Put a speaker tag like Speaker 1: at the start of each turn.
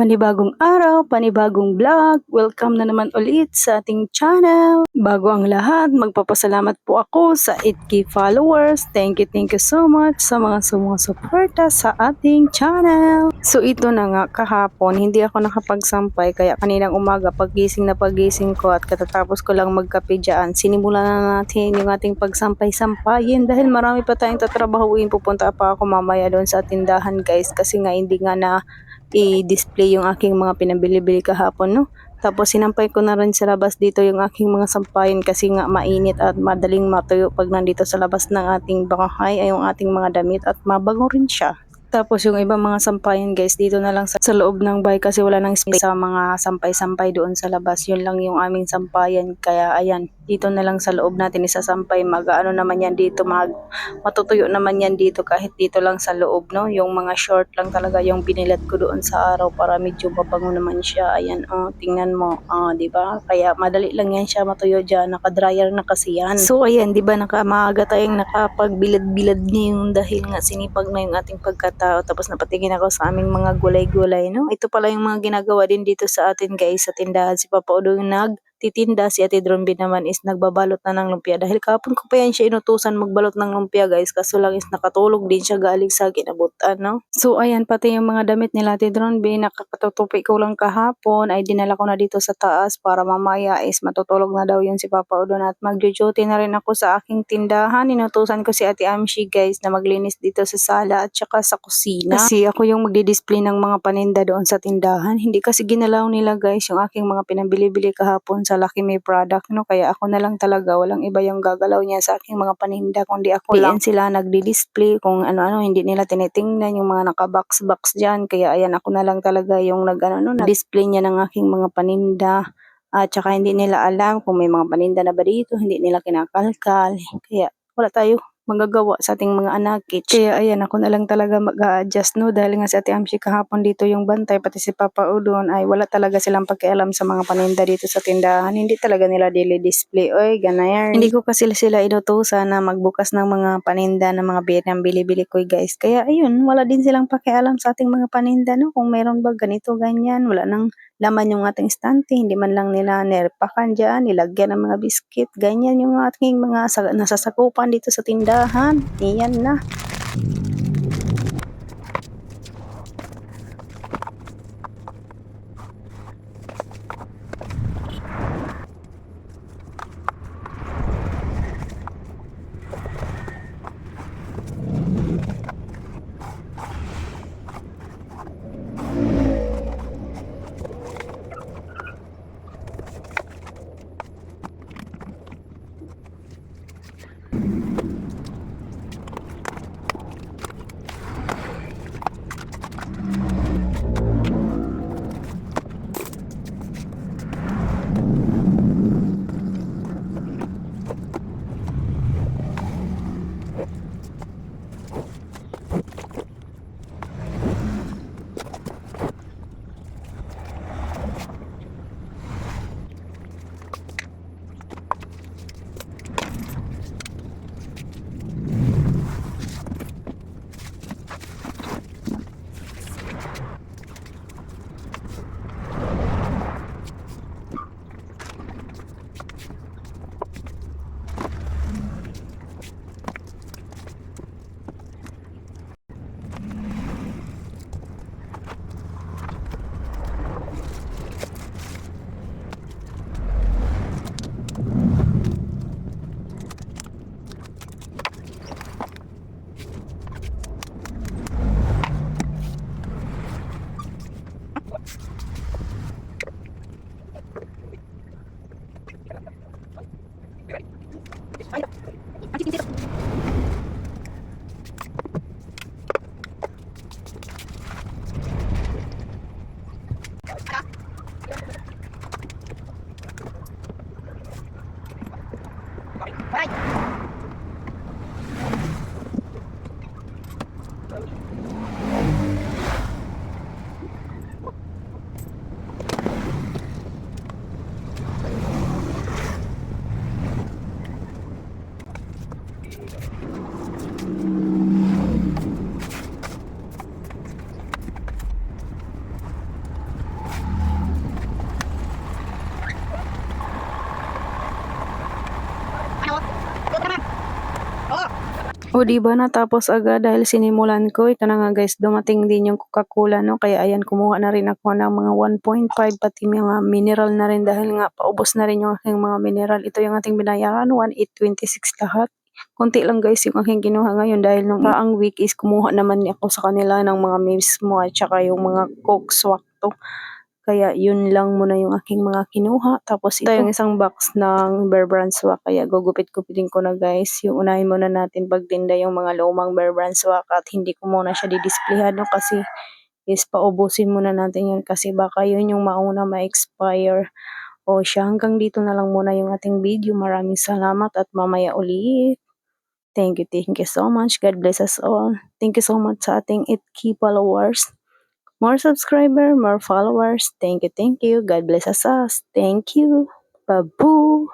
Speaker 1: Panibagong araw, panibagong vlog. Welcome na naman ulit sa ating channel. Bago ang lahat, magpapasalamat po ako sa 8k followers. Thank you, thank you so much sa mga sumusuporta sa ating channel. So ito na nga, kahapon, hindi ako nakapagsampay. Kaya kaninang umaga, pagising na pagising ko at katatapos ko lang magkape dyan, sinimulan na natin yung ating pagsampay-sampayin dahil marami pa tayong tatrabahuin. Pupunta pa ako mamaya doon sa tindahan guys kasi nga hindi nga na i-display yung aking mga pinabili-bili kahapon, no? Tapos sinampay ko na rin sa labas dito yung aking mga sampayin kasi nga mainit at madaling matuyo pag nandito sa labas ng ating bahay ay yung ating mga damit at mabango rin siya. Tapos yung ibang mga sampayan guys dito na lang sa, sa loob ng bahay kasi wala nang space sa mga sampay-sampay doon sa labas. Yun lang yung aming sampayan. Kaya ayan, dito na lang sa loob natin isasampay. Mag ano naman yan dito, mag, matutuyo naman yan dito kahit dito lang sa loob. no Yung mga short lang talaga yung binilat ko doon sa araw para medyo mabango naman siya. Ayan, oh, tingnan mo. Oh, di ba Kaya madali lang yan siya matuyo dyan. Naka-dryer na kasi yan. So ayan, di ba nakamaaga tayong nakapagbilad-bilad ngayon dahil nga sinipag na yung ating pagkatao. Tapos napatingin ako sa aming mga gulay-gulay. No? Ito pala yung mga ginagawa din dito sa atin guys sa tindahan. Si Papa Udo yung nag titinda si Ate Dronby naman is nagbabalot na ng lumpia. Dahil kapon ko pa yan siya inutusan magbalot ng lumpia guys. Kaso lang is nakatulog din siya galing sa kinabutan no so ayan pati yung mga damit nila Ate Dronby nakakatutupi ko lang kahapon. Ay dinala ko na dito sa taas para mamaya is matutulog na daw yun si Papa Udon at magjo-duty na rin ako sa aking tindahan. Inutusan ko si Ate Amshi guys na maglinis dito sa sala at saka sa kusina. Kasi ako yung magdi-display ng mga paninda doon sa tindahan. Hindi kasi ginalaw nila guys yung aking mga pinabili-bili kahapon sa Lucky Me product, no? Kaya ako na lang talaga, walang iba yung gagalaw niya sa aking mga paninda, kundi ako lang sila nagdi-display kung ano-ano, hindi nila tinitingnan yung mga naka-box-box dyan. Kaya ayan, ako na lang talaga yung no, nag-display niya ng aking mga paninda. At saka hindi nila alam kung may mga paninda na ba dito, hindi nila kinakalkal. Kaya wala tayo magagawa sa ating mga anak. Kaya ayan, ako na lang talaga mag-a-adjust no dahil nga si Ate Amshi kahapon dito yung bantay pati si Papa Udon ay wala talaga silang pakialam sa mga paninda dito sa tindahan. Hindi talaga nila daily display. Oy, ganayar. Hindi ko kasi sila inutusan na magbukas ng mga paninda ng mga binang bili-bili ko guys. Kaya ayun, wala din silang pakialam sa ating mga paninda no kung meron ba ganito ganyan. Wala nang laman yung ating stante, hindi man lang nila nerpakan dyan, nilagyan ng mga biskit, ganyan yung ating mga nasasakupan dito sa tindahan. Iyan na. はい。O di ba natapos agad dahil sinimulan ko. Ito na nga guys, dumating din yung Coca-Cola no. Kaya ayan, kumuha na rin ako ng mga 1.5 pati mga mineral na rin dahil nga paubos na rin yung aking mga mineral. Ito yung ating binayaran, 1,826 lahat. Konti lang guys yung aking kinuha ngayon dahil nung raang week is kumuha naman ako sa kanila ng mga mismo at saka yung mga coke swak to. Kaya yun lang muna yung aking mga kinuha. Tapos ito yung isang box ng Bear Brand swak. Kaya gugupit-gupitin ko na guys. Yung unahin muna natin pagtinda yung mga lumang Bear Brand swak at hindi ko muna siya didisplayhan no kasi is paubusin muna natin yun kasi baka yun yung mauna ma-expire. O siya hanggang dito na lang muna yung ating video. Maraming salamat at mamaya ulit. Thank you, thank you so much. God bless us all. Thank you so much sa ating 8K followers. More subscriber, more followers. Thank you, thank you. God bless us. Thank you. Babu.